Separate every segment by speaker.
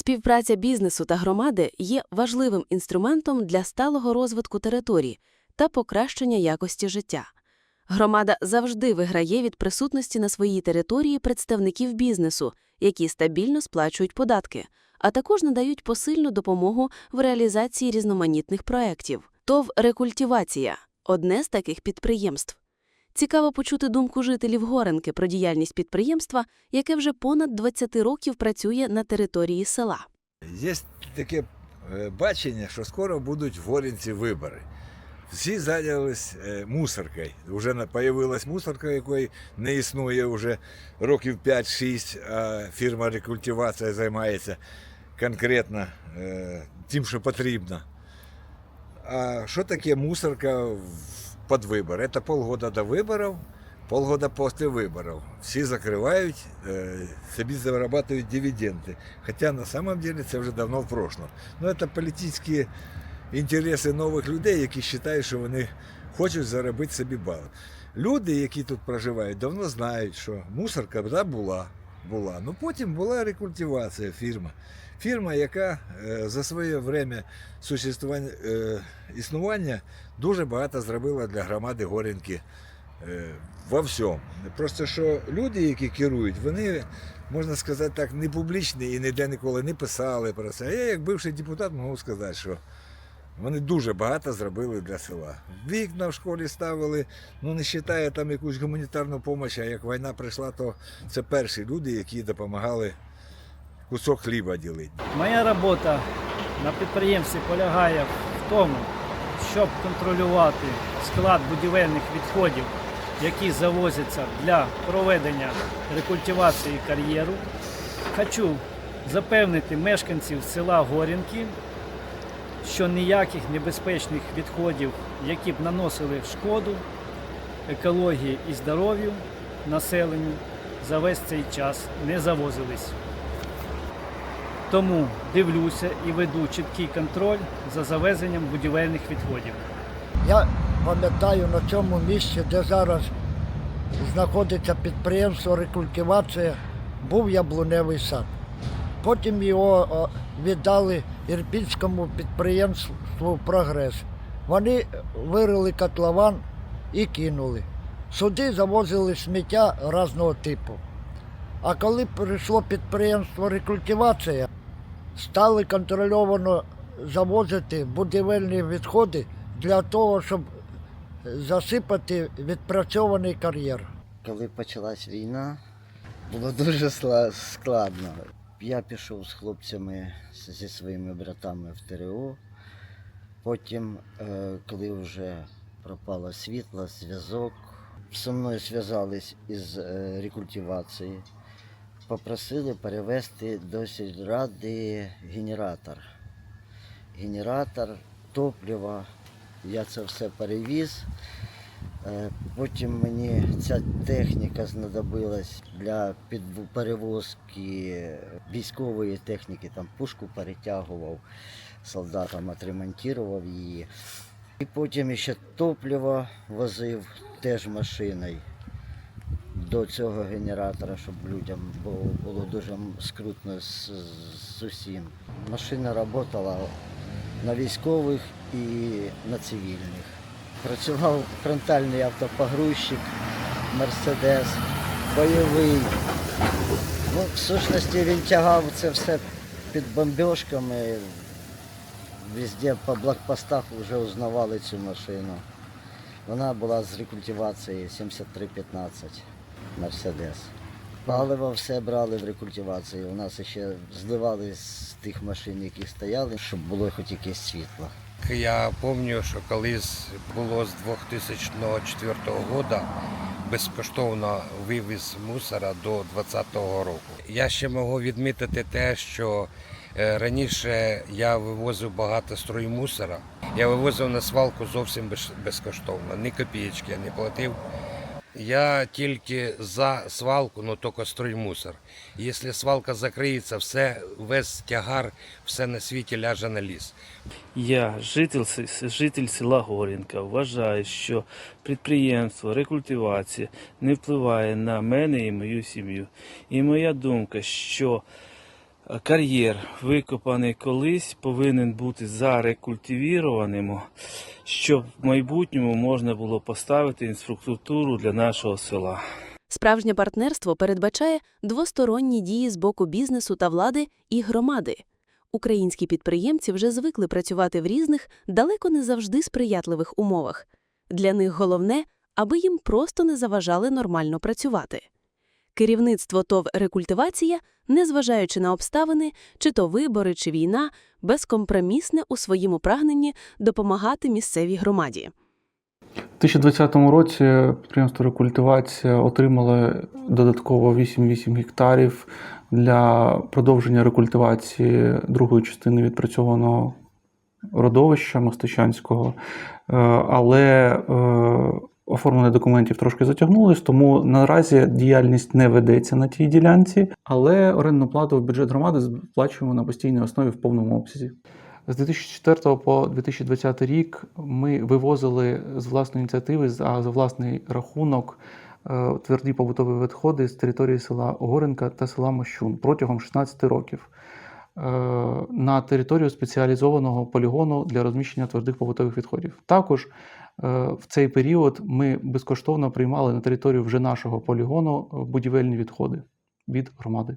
Speaker 1: Співпраця бізнесу та громади є важливим інструментом для сталого розвитку територій та покращення якості життя. Громада завжди виграє від присутності на своїй території представників бізнесу, які стабільно сплачують податки, а також надають посильну допомогу в реалізації різноманітних проєктів. ТОВ «Рекультивація» – одне з таких підприємств. Цікаво почути думку жителів Горенки про діяльність підприємства, яке вже понад 20 років працює на території села.
Speaker 2: Є таке е, бачення, що скоро будуть в Горінці вибори. Всі зайнялись е, мусоркою. Вже появилась мусорка, якої не існує вже років 5-6, а фірма рекультивація займається конкретно е, тим, що потрібно. А що таке мусорка в- під вибори? Це полгода до виборів, полгода після виборів. Всі закривають, е, собі зарабатывают дивиденди. Хоча на самом деле це вже давно в прошлом. Ну, це політичні інтереси нових людей, які вважають, що вони хочуть заробити собі бали. Люди, які тут проживають, давно знають, що мусорка була. Була. Ну потім була рекультивація фірма. Фірма, яка е, за своє время существування, е, існування дуже багато зробила для громади Горінки е, во всьому. Просто що люди, які керують, вони, можна сказати так, не публічні і ніде ніколи не писали про це. А я, як бивший депутат, можу сказати, що вони дуже багато зробили для села. Вікна в школі ставили, ну не вважає там якусь гуманітарну допомогу, а як війна прийшла, то це перші люди, які допомагали кусок хліба ділити.
Speaker 3: Моя робота на підприємстві полягає в тому, щоб контролювати склад будівельних відходів, які завозяться для проведення рекультивації кар'єру. Хочу запевнити мешканців села Горінки, що ніяких небезпечних відходів, які б наносили шкоду екології і здоров'ю населенню, за весь цей час не завозились. Тому дивлюся і веду чіткий контроль за завезенням будівельних відходів.
Speaker 4: Я пам'ятаю на цьому місці, де зараз знаходиться підприємство рекультивація, був яблуневий сад. Потім його віддали ірпінському підприємству Прогрес. Вони вирили котлован і кинули. Сюди завозили сміття різного типу. А коли прийшло підприємство рекультивація, стали контрольовано завозити будівельні відходи для того, щоб засипати відпрацьований кар'єр.
Speaker 5: Коли почалась війна, було дуже складно. Я пішов з хлопцями зі своїми братами в ТРО. Потім, е, коли вже пропало світло, зв'язок, зі мною зв'язались із е, рекультивації, попросили перевезти до сільради генератор. Генератор, топливо. Я це все перевіз. Е, Потім мені ця техніка знадобилась для перевозки військової техніки, там пушку перетягував солдатам, отремонтував її. І потім ще топливо возив теж машиною до цього генератора, щоб людям було, дуже скрутно з, з усім. Машина працювала на військових і на цивільних. Працював фронтальний автопогрузчик, Мерседес, бойовий. Ну, в сущності він тягав це все під бомбіжками. Везде по блокпостах вже узнавали цю машину. Вона була з рекультивації 7315 Мерседес. Паливо все брали в рекультивації. У нас ще зливали з тих машин, які стояли, щоб було хоч якесь світло.
Speaker 6: Я пам'ятаю, що колись було з 2004 року безкоштовно вивіз мусора до 2020 року. Я ще можу відмітити те, що е, раніше я вивозив багато строймусора. Я вивозив на свалку зовсім безкоштовно, ні копієчки я не платив. Я тільки за свалку, ну тільки строймусор. Якщо свалка закриється, все, весь тягар, все на світі ляже на ліс.
Speaker 7: Я, житель, житель села Горінка, вважаю, що підприємство рекультивація не впливає на мене і мою сім'ю. І моя думка, що кар'єр, викопаний колись, повинен бути зарекультивірованим, щоб в майбутньому можна було поставити інфраструктуру для нашого села.
Speaker 1: Справжнє партнерство передбачає двосторонні дії з боку бізнесу та влади і громади. Українські підприємці вже звикли працювати в різних, далеко не завжди сприятливих умовах. Для них головне, аби їм просто не заважали нормально працювати. Керівництво ТОВ «Рекультивація», незважаючи на обставини, чи то вибори, чи війна, безкомпромісне у своєму прагненні допомагати місцевій громаді.
Speaker 8: У 2020 році підприємство Рекультивація отримало додатково 8,8 гектарів для продовження рекультивації другої частини відпрацьованого родовища Мостичанського. Е, Але е, оформлення документів трошки затягнулось, тому наразі діяльність не ведеться на тій ділянці, але орендну плату в бюджет громади сплачуємо на постійній основі в повному обсязі. З 2004 по 2020 рік ми вивозили з власної ініціативи за за власний рахунок е, тверді побутові відходи з території села Горенка та села Мощун протягом 16 років на територію спеціалізованого полігону для розміщення твердих побутових відходів. Також е, в цей період ми безкоштовно приймали на територію вже нашого полігону е, будівельні відходи від громади.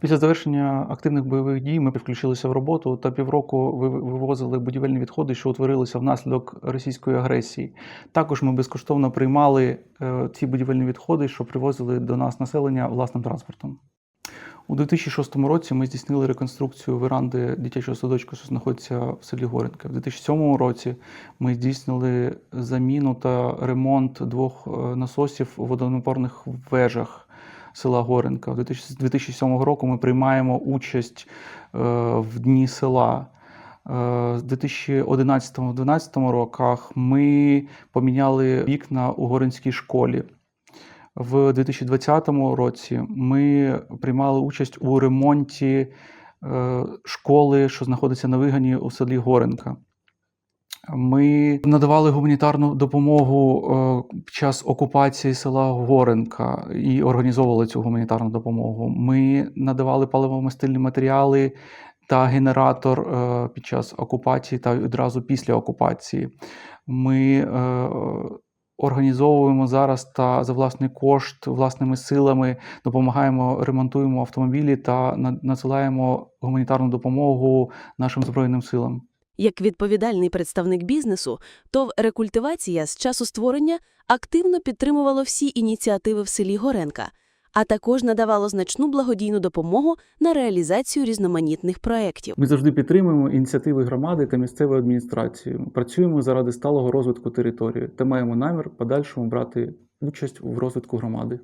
Speaker 8: Після завершення активних бойових дій ми включилися в роботу та півроку вивозили будівельні відходи, що утворилися внаслідок російської агресії. Також ми безкоштовно приймали е, ці будівельні відходи, що привозили до нас населення власним транспортом. У 2006 році ми здійснили реконструкцію веранди дитячого садочку, що знаходиться в селі Горенка. В 2007 році ми здійснили заміну та ремонт двох е, насосів у водонапорних вежах села Горенка. У 2000 З 2007 року ми приймаємо участь е, в Дні села. Е, З 2011-2012 роках ми поміняли вікна у Горинській школі. В 2020 році ми приймали участь у ремонті е, школи, що знаходиться на вигані у селі Горенка. Ми надавали гуманітарну допомогу е, під час окупації села Горенка і організовували цю гуманітарну допомогу. Ми надавали паливомастильні матеріали та генератор е, під час окупації та одразу після окупації. Ми організовуємо зараз та за власний кошт, власними силами допомагаємо, ремонтуємо автомобілі та на- надсилаємо гуманітарну допомогу нашим збройним силам.
Speaker 1: Як відповідальний представник бізнесу, ТОВ «Рекультивація» з часу створення активно підтримувало всі ініціативи в селі Горенка, а також надавало значну благодійну допомогу на реалізацію різноманітних проєктів.
Speaker 8: Ми завжди підтримуємо ініціативи громади та місцевої адміністрації. Працюємо заради сталого розвитку території та маємо намір подальшому брати участь в розвитку громади.